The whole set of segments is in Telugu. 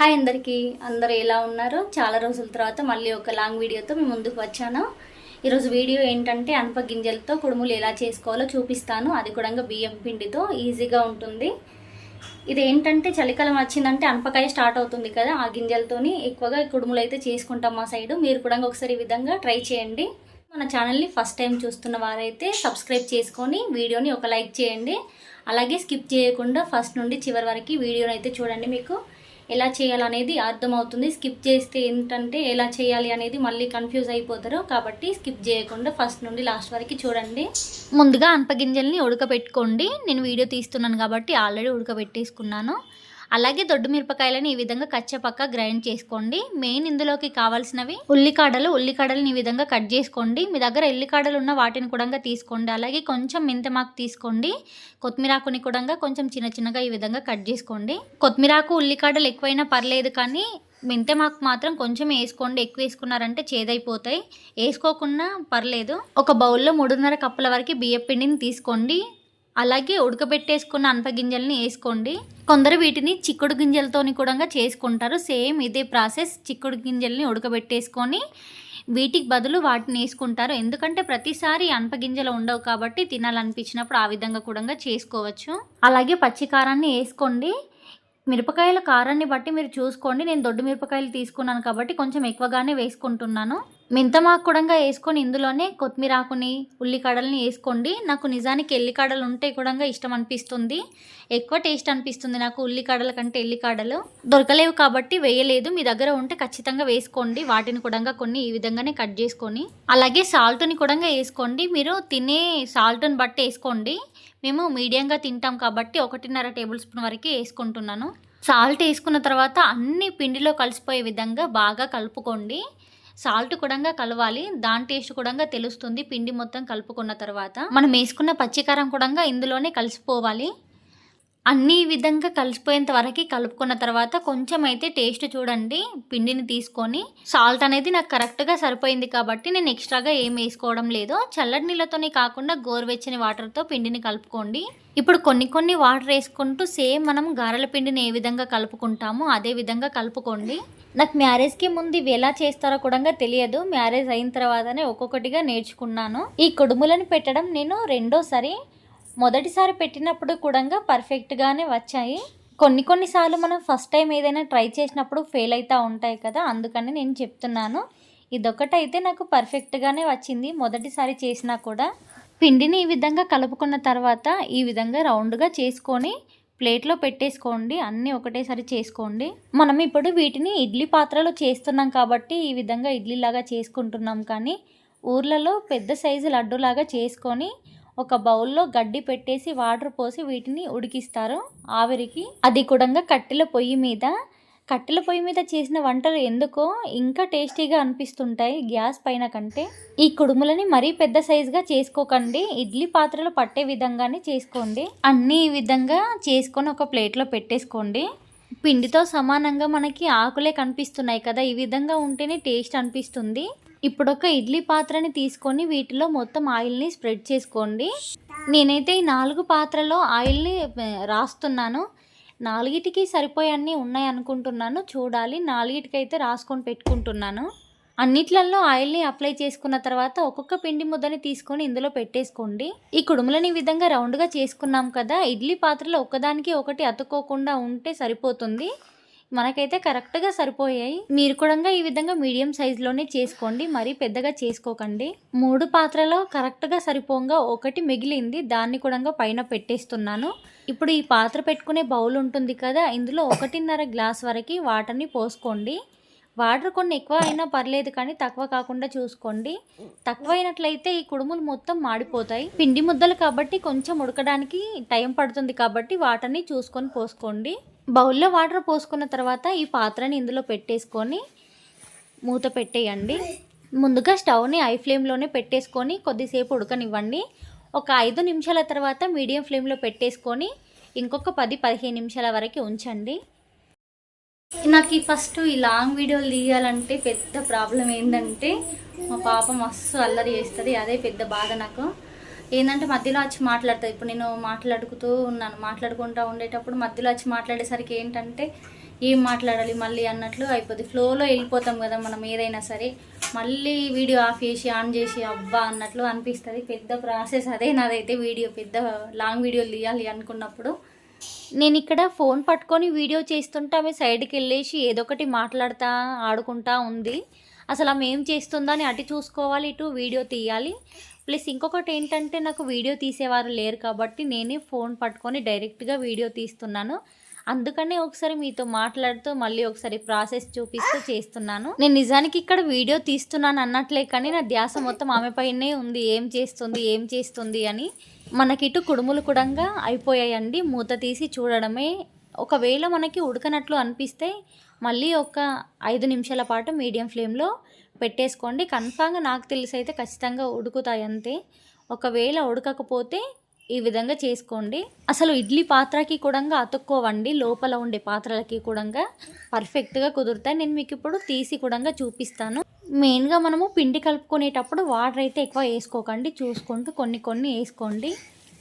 హాయ్ అందరికీ. అందరూ ఎలా ఉన్నారు చాలా రోజుల తర్వాత మళ్ళీ ఒక లాంగ్ వీడియోతో మేము ముందుకు వచ్చాను. ఈరోజు వీడియో ఏంటంటే అనప గింజలతో కుడుములు ఎలా చేసుకోవాలో చూపిస్తాను. అది కూడా బియ్యం పిండితో ఈజీగా ఉంటుంది. ఇది ఏంటంటే చలికాలం వచ్చిందంటే అనపకాయ స్టార్ట్ అవుతుంది కదా ఆ గింజలతోని ఎక్కువగా కుడుములు అయితే చేసుకుంటాం మా సైడు. మీరు కూడా ఒకసారి ఈ విధంగా ట్రై చేయండి. మన ఛానల్ని ఫస్ట్ టైం చూస్తున్న వారైతే సబ్స్క్రైబ్ చేసుకొని వీడియోని ఒక లైక్ చేయండి. అలాగే స్కిప్ చేయకుండా ఫస్ట్ నుండి చివరి వరకు వీడియోని అయితే చూడండి మీకు. ఎలా చేయాలనేది అర్థమవుతుంది. స్కిప్ చేస్తే ఏంటంటే ఎలా చేయాలి అనేది మళ్ళీ కన్ఫ్యూజ్ అయిపోతారు. కాబట్టి స్కిప్ చేయకుండా ఫస్ట్ నుండి లాస్ట్ వరకు చూడండి. ముందుగా అనపగింజల్ని ఉడకబెట్టుకోండి. నేను వీడియో తీస్తున్నాను కాబట్టి ఆల్రెడీ ఉడకబెట్టేసుకున్నాను. అలాగే దొడ్డు మిరపకాయలను ఈ విధంగా కచ్చపక్క గ్రైండ్ చేసుకోండి. మెయిన్ ఇందులోకి కావాల్సినవి ఉల్లికాడలు. ఉల్లికాడలను ఈ విధంగా కట్ చేసుకోండి. మీ దగ్గర ఎల్లికాడలు ఉన్న వాటిని కూడా తీసుకోండి. అలాగే కొంచెం మెంతమాకు తీసుకోండి. కొత్తిమీరాకుని కూడా కొంచెం చిన్న చిన్నగా ఈ విధంగా కట్ చేసుకోండి. కొత్తిమీరాకు ఉల్లికాడలు ఎక్కువైనా పర్లేదు కానీ మెంతెమాకు మాత్రం కొంచెం వేసుకోండి. ఎక్కువ వేసుకున్నారంటే చేదైపోతాయి. వేసుకోకుండా పర్లేదు. ఒక బౌల్లో మూడున్నర కప్పుల వరకు బియ్య పిండిని తీసుకోండి. అలాగే ఉడకబెట్టేసుకున్న అనప గింజల్ని వేసుకోండి. కొందరు వీటిని చిక్కుడు గింజలతోని కూడా చేసుకుంటారు. సేమ్ ఇదే ప్రాసెస్ చిక్కుడు గింజల్ని ఉడకబెట్టేసుకొని వీటికి బదులు వాటిని వేసుకుంటారు. ఎందుకంటే ప్రతిసారి అనప గింజలు ఉండవు కాబట్టి తినాలనిపించినప్పుడు ఆ విధంగా కూడా చేసుకోవచ్చు. అలాగే పచ్చికారాన్ని వేసుకోండి. మిరపకాయల కారాన్ని బట్టి మీరు చూసుకోండి. నేను దొడ్డు మిరపకాయలు తీసుకున్నాను కాబట్టి కొంచెం ఎక్కువగానే వేసుకుంటున్నాను. మెంతమాకు కూడా వేసుకొని ఇందులోనే కొత్తిమీర ఆకుని ఉల్లికాడల్ని వేసుకోండి నాకు నిజానికి ఎల్లికాడలు ఉంటే కూడా ఇష్టం అనిపిస్తుంది. ఎక్కువ టేస్ట్ అనిపిస్తుంది నాకు ఉల్లికాడల కంటే ఎల్లికాడలు. దొరకలేవు కాబట్టి వేయలేదు. మీ దగ్గర ఉంటే ఖచ్చితంగా వేసుకోండి. వాటిని కూడా కొన్ని ఈ విధంగానే కట్ చేసుకొని. అలాగే సాల్ట్ని కూడా వేసుకోండి మీరు తినే సాల్ట్ని బట్టి వేసుకోండి మేము మీడియంగా తింటాం కాబట్టి ఒకటిన్నర టేబుల్ స్పూన్ వరకు వేసుకుంటున్నాను సాల్ట్ వేసుకున్న తర్వాత అన్ని పిండిలో కలిసిపోయే విధంగా బాగా కలుపుకోండి. సాల్ట్ కూడా కలవాలి దాని టేస్ట్ కూడా తెలుస్తుంది. పిండి మొత్తం కలుపుకున్న తర్వాత మనం వేసుకున్న పచ్చికారం కూడా ఇందులోనే కలిసిపోవాలి. అన్ని విధంగా కలిసిపోయేంత వరకు కలుపుకున్న తర్వాత కొంచెం అయితే టేస్ట్ చూడండి పిండిని తీసుకొని. సాల్ట్ అనేది నాకు కరెక్ట్గా సరిపోయింది కాబట్టి నేను ఎక్స్ట్రాగా ఏం వేసుకోవడం లేదు. చల్లటి నీళ్ళతోనే కాకుండా గోరువెచ్చని వాటర్తో పిండిని కలుపుకోండి. ఇప్పుడు కొన్ని కొన్ని వాటర్ వేసుకుంటూ సేమ్ మనం గారెల పిండిని ఏ విధంగా కలుపుకుంటామో అదే విధంగా కలుపుకోండి. నాకు మ్యారేజ్కి ముందు ఇవి ఎలా చేస్తారో కూడా తెలియదు. మ్యారేజ్ అయిన తర్వాతనే ఒక్కొక్కటిగా నేర్చుకున్నాను. ఈ కుడుములను పెట్టడం నేను రెండోసారి మొదటిసారి పెట్టినప్పుడు కూడా పర్ఫెక్ట్గానే వచ్చాయి. కొన్ని కొన్నిసార్లు మనం ఫస్ట్ టైం ఏదైనా ట్రై చేసినప్పుడు ఫెయిల్ అవుతూ ఉంటాయి కదా అందుకని నేను చెప్తున్నాను. ఇదొకటైతే నాకు పర్ఫెక్ట్గానే వచ్చింది. మొదటిసారి చేసినా కూడా పిండిని ఈ విధంగా కలుపుకున్న తర్వాత ఈ విధంగా రౌండ్గా చేసుకొని ప్లేట్లో పెట్టేసుకోండి. అన్నీ ఒకటేసారి చేసుకోండి. మనం ఇప్పుడు వీటిని ఇడ్లీ పాత్రలో చేస్తున్నాం కాబట్టి ఈ విధంగా ఇడ్లీలాగా చేసుకుంటున్నాం కానీ ఊర్లలో పెద్ద సైజు లడ్డూలాగా చేసుకొని ఒక బౌల్లో గడ్డి పెట్టేసి వాటర్ పోసి వీటిని ఉడికిస్తారు. ఆవిరికి అది కూడా కట్టెల పొయ్యి మీద కట్టెల పొయ్యి మీద చేసిన వంటలు ఎందుకో ఇంకా టేస్టీగా అనిపిస్తుంటాయి గ్యాస్ పైన కంటే. ఈ కుడుములని మరీ పెద్ద సైజుగా చేసుకోకండి. ఇడ్లీ పాత్రలు పట్టే విధంగానే చేసుకోండి. అన్ని ఈ విధంగా చేసుకొని ఒక ప్లేట్లో పెట్టేసుకోండి. పిండితో సమానంగా మనకి ఆకులే కనిపిస్తున్నాయి కదా ఈ విధంగా ఉంటేనే టేస్ట్ అనిపిస్తుంది. ఇప్పుడు ఒక ఇడ్లీ పాత్రని తీసుకొని వీటిలో మొత్తం ఆయిల్ని స్ప్రెడ్ చేసుకోండి. నేనైతే ఈ నాలుగు పాత్రలో ఆయిల్ని రాస్తున్నాను. నాలుగిటికి సరిపోయన్నీ ఉన్నాయి అనుకుంటున్నాను. చూడాలి నాలుగిటికి అయితే రాసుకొని పెట్టుకుంటున్నాను. అన్నిట్లలో ఆయిల్ని అప్లై చేసుకున్న తర్వాత ఒక్కొక్క పిండి ముద్దని తీసుకొని ఇందులో పెట్టేసుకోండి. ఈ కుడుములని విధంగా రౌండ్గా చేసుకున్నాం కదా ఇడ్లీ పాత్రలో ఒకదానికి ఒకటి అతుక్కోకుండా ఉంటే సరిపోతుంది. మనకైతే కరెక్ట్గా సరిపోయాయి. మీరు కూడా ఈ విధంగా మీడియం సైజులోనే చేసుకోండి. మరీ పెద్దగా చేసుకోకండి. మూడు పాత్రలో కరెక్ట్గా సరిపోగా ఒకటి మిగిలింది. దాన్ని కూడా పైన పెట్టేస్తున్నాను. ఇప్పుడు ఈ పాత్ర పెట్టుకునే బౌల్ ఉంటుంది కదా ఇందులో ఒకటిన్నర గ్లాస్ వరకు వాటర్ని పోసుకోండి. వాటర్ కొన్ని ఎక్కువ అయినా పర్లేదు కానీ తక్కువ కాకుండా చూసుకోండి. తక్కువ అయినట్లయితే ఈ కుడుములు మొత్తం మాడిపోతాయి. పిండి ముద్దలు కాబట్టి కొంచెం ఉడకడానికి టైం పడుతుంది కాబట్టి వాటర్ని చూసుకొని పోసుకోండి. బౌల్లో వాటర్ పోసుకున్న తర్వాత ఈ పాత్రని ఇందులో పెట్టేసుకొని మూత పెట్టేయండి. ముందుగా స్టవ్ని ఐ ఫ్లేమ్లోనే పెట్టేసుకొని కొద్దిసేపు ఉడకనివ్వండి. ఒక ఐదు నిమిషాల తర్వాత మీడియం ఫ్లేమ్లో పెట్టేసుకొని ఇంకొక పది పదిహేను నిమిషాల వరకు ఉంచండి. నాకు ఈ ఫస్ట్ ఈ లాంగ్ వీడియోలు తీయాలంటే పెద్ద ప్రాబ్లం ఏంటంటే మా పాప మస్తు అల్లరి చేస్తుంది. అదే పెద్ద బాధ నాకు. ఏంటంటే మధ్యలో వచ్చి మాట్లాడుతుంది ఇప్పుడు నేను మాట్లాడుకుతూ ఉన్నాను. మాట్లాడుకుంటూ ఉండేటప్పుడు మధ్యలో వచ్చి మాట్లాడేసరికి ఏంటంటే ఏం మాట్లాడాలి మళ్ళీ అన్నట్లు అయిపోద్ది. ఫ్లోలో వెళ్ళిపోతాం కదా మనం ఏదైనా సరే. మళ్ళీ వీడియో ఆఫ్ చేసి ఆన్ చేసి అబ్బా అన్నట్లు అనిపిస్తుంది. పెద్ద ప్రాసెస్ అదే నాదైతే వీడియో. పెద్ద లాంగ్ వీడియోలు తీయాలి అనుకున్నప్పుడు నేను ఇక్కడ ఫోన్ పట్టుకొని వీడియో చేస్తుంటే ఆమె సైడ్కి వెళ్ళేసి ఏదో ఒకటి మాట్లాడుతా ఆడుకుంటా ఉంది. అసలు ఆమె ఏం చేస్తుందని అని అటు చూసుకోవాలి ఇటు వీడియో తీయాలి. ప్లస్ ఇంకొకటి ఏంటంటే నాకు వీడియో తీసేవారు లేరు కాబట్టి నేనే ఫోన్ పట్టుకొని డైరెక్ట్గా వీడియో తీస్తున్నాను. అందుకనే ఒకసారి మీతో మాట్లాడుతూ మళ్ళీ ఒకసారి ప్రాసెస్ చూపిస్తూ చేస్తున్నాను. నేను నిజానికి ఇక్కడ వీడియో తీస్తున్నాను అన్నట్లే కానీ నా ధ్యాస మొత్తం ఆమె పైనే ఉంది. ఏం చేస్తుంది? ఏం చేస్తుంది? అని మనకిటు కుడుములు కూడా అయిపోయాయండి. మూత తీసి చూడడమే. ఒకవేళ మనకి ఉడకనట్లు అనిపిస్తే మళ్ళీ ఒక ఐదు నిమిషాల పాటు మీడియం ఫ్లేమ్లో పెట్టేసుకోండి. కన్ఫామ్గా నాకు తెలిసి అయితే ఖచ్చితంగా ఉడుకుతాయి అంతే. ఒకవేళ ఉడకకపోతే ఈ విధంగా చేసుకోండి. అసలు ఇడ్లీ పాత్రకి కూడా అతుక్కోవండి. లోపల ఉండే పాత్రలకి కూడా పర్ఫెక్ట్గా కుదురుతాయి. నేను మీకు ఇప్పుడు తీసి కూడా చూపిస్తాను. మెయిన్గా మనము పిండి కలుపుకునేటప్పుడు వాటర్ అయితే ఎక్కువ వేసుకోకండి. చూసుకుంటూ కొన్ని కొన్ని వేసుకోండి.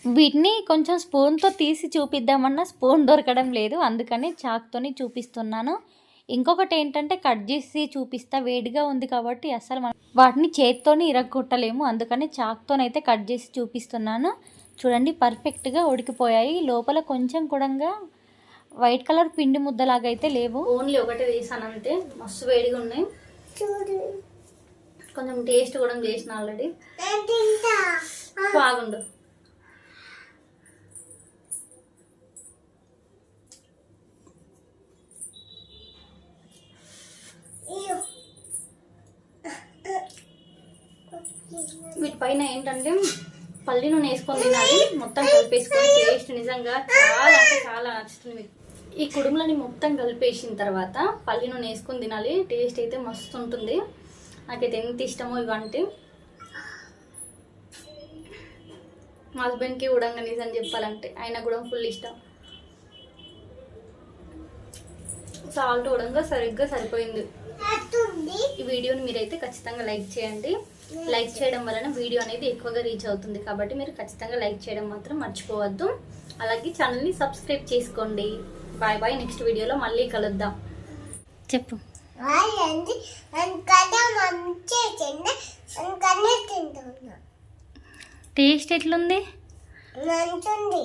వీటిని కొంచెం స్పూన్తో తీసి చూపిద్దామన్నా స్పూన్ దొరకడం లేదు. అందుకని చాక్తోని చూపిస్తున్నాను. ఇంకొకటి ఏంటంటే కట్ చేసి చూపిస్తా వేడిగా ఉంది కాబట్టి అసలు మనం వాటిని చేత్తోని ఇరగొట్టలేము. అందుకని చాక్తోనైతే కట్ చేసి చూపిస్తున్నాను. చూడండి పర్ఫెక్ట్గా ఉడికిపోయాయి. లోపల కొంచెం కూడా వైట్ కలర్ పిండి ముద్దలాగా అయితే లేవు. ఓన్లీ ఒకటే వేసాను అంతే మస్తు వేడిగా ఉన్నాయి. కొంచెం టేస్ట్ కూడా చేసిన ఆల్రెడీ. బాగుండు. పైన ఏంటంటే పల్లి నూనె వేసుకొని తినాలి. మొత్తం కలిపేసుకొని టేస్ట్ నిజంగా చాలా అంటే చాలా నచ్చుతుంది ఈ కుడుములని మొత్తం కలిపేసిన తర్వాత పల్లి నూనె వేసుకొని తినాలి. టేస్ట్ అయితే మస్తు ఉంటుంది. నాకైతే ఎంత ఇష్టమో ఇవంటే. మా హస్బెండ్కి కూడా నిజం చెప్పాలంటే. ఆయన కూడా ఫుల్ ఇష్టం. సాల్ట్ కూడా సరిగ్గా సరిపోయింది. ఈ వీడియోని మీరైతే ఖచ్చితంగా లైక్ చేయండి. లైక్ చేయడం వలన వీడియో అనేది ఎక్కువగా రీచ్ అవుతుంది కాబట్టి మీరు ఖచ్చితంగా లైక్ చేయడం మాత్రం మర్చిపోవద్దు. అలాగే ఛానల్ని సబ్స్క్రైబ్ చేసుకోండి. బాయ్ బాయ్ నెక్స్ట్ వీడియోలో మళ్ళీ కలుద్దాం. చెప్పు. టేస్ట్ ఎట్లుంది? మంచుంది